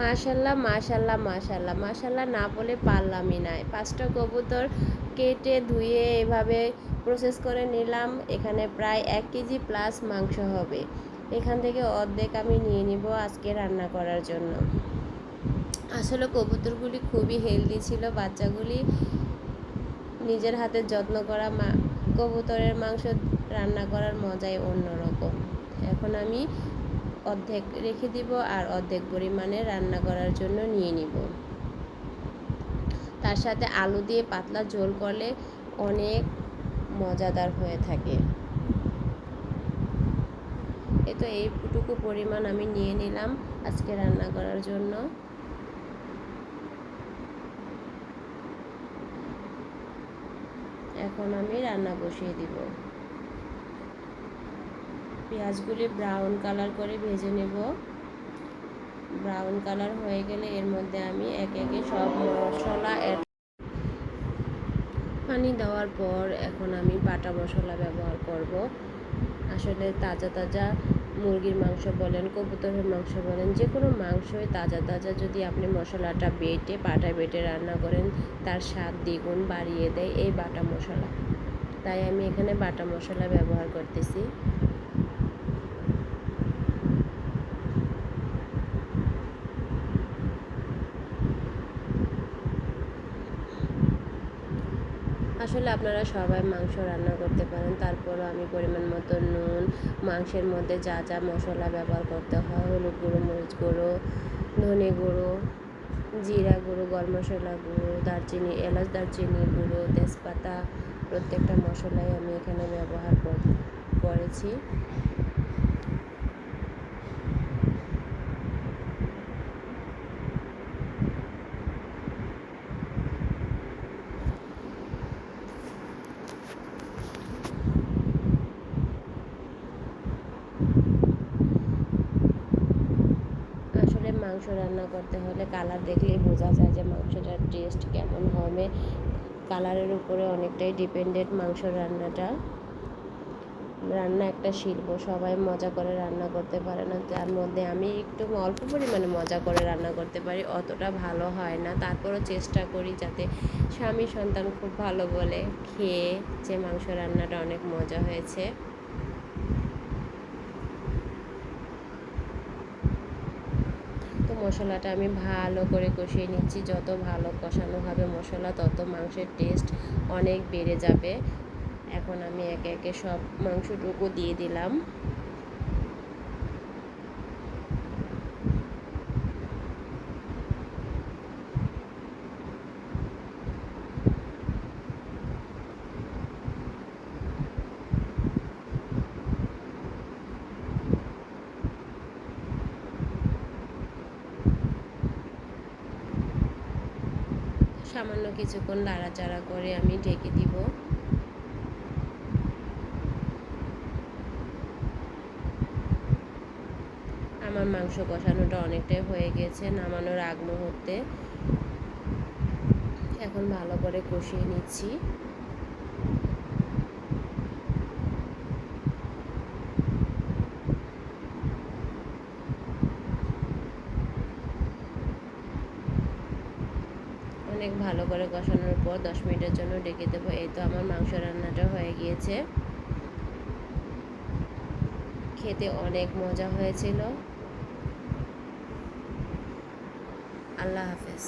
মাশাল্লাহ মাশাল্লাহ মাশাল্লাহ। মাশাল্লাহ না বলে পারলামই না। পাঁচটা কবুতর কেটে ধুয়ে এভাবে প্রসেস করে নিলাম। এখানে প্রায় এক কেজি প্লাস মাংস হবে। এখান থেকে অর্ধেক আমি নিয়ে নিব আজকে রান্না করার জন্য। আসলে কবুতরগুলি খুবই হেলদি ছিল। বাচ্চাগুলি নিজের হাতে যত্ন করা মা, কবুতরের মাংস রান্না করার মজাই অন্যরকম। এখন আমি অর্ধেক রেখে দিব আর অর্ধেক পরিমাণে রান্না করার জন্য নিয়ে নিব। তার সাথে আলু দিয়ে পাতলা ঝোল করলে অনেক মজাদার হয়ে থাকে। এ তো এইটুকু পরিমাণ আমি নিয়ে নিলাম আজকে রান্না করার জন্য। এখন আমি রান্না বসিয়ে দিব। পেঁয়াজগুলি ব্রাউন কালার করে ভেজে নেব। ব্রাউন কালার হয়ে গেলে এর মধ্যে আমি এক একে সব মশলা অ্যাড পানি দেওয়ার পর এখন আমি বাটা মশলা ব্যবহার করব। আসলে তাজা তাজা মুরগির মাংস বলেন, কবুতরের মাংস বলেন যে কোনো মাংসই তাজা তাজা। যদি আপনি মশলাটা বেটে পাটা বেটে রান্না করেন, তার স্বাদ দ্বিগুণ বাড়িয়ে দেয় এই বাটা মশলা। তাই আমি এখানে বাটা মশলা ব্যবহার করতেছি। আসলে আপনারা সবাই মাংস রান্না করতে পারেন, তারপরও আমি পরিমাণ মতো নুন, মাংসের মধ্যে যা যা মশলা ব্যবহার করতে হয়, হলুদ গুঁড়ো, মরিচ গুঁড়ো, ধনে গুঁড়ো, জিরা গুঁড়ো, গরম মশলা গুঁড়ো, দারচিনি, এলাচ দারচিনি গুঁড়ো, তেজপাতা, প্রত্যেকটা মশলাই আমি এখানে ব্যবহার করেছি আসলে মাংস রান্না করতে হলে কালার দেখলেই বোঝা যায় যে মাংসটার টেস্ট কেমন হবে। কালারের উপরে অনেকটাই ডিপেন্ডেন্ট মাংস রান্নাটা। রান্না একটা শিল্প, সবাই মজা করে রান্না করতে পারে না। তার মধ্যে আমি একটু অল্প পরিমাণে মজা করে রান্না করতে পারি, অতটা ভালো হয় না। তারপরও চেষ্টা করি যাতে স্বামী সন্তান খুব ভালো বলে খেয়ে যে মাংস রান্নাটা অনেক মজা হয়েছে তো মশলাটা আমি ভালো করে কষিয়ে নিচ্ছি। যত ভালো কষানো হবে মশলা, তত মাংসের টেস্ট অনেক বেড়ে যাবে। এখন আমি একে একে সব মাংসটুকু দিয়ে দিলাম। সামান্য কিছুক্ষণ নাড়াচাড়া করে আমি ঢেকে দিব। আমার মাংস কষানোটা অনেকটাই হয়ে গেছে নামানোর আগ মুহূর্তে। এখন ভালো করে কষিয়ে নিচ্ছি। অনেক ভালো করে কষানোর পর দশ মিনিটের জন্য ডেকে দেবো। এই তো আমার মাংস রান্নাটা হয়ে গিয়েছে। খেতে অনেক মজা হয়েছিল। আল্লাহ হাফেজ।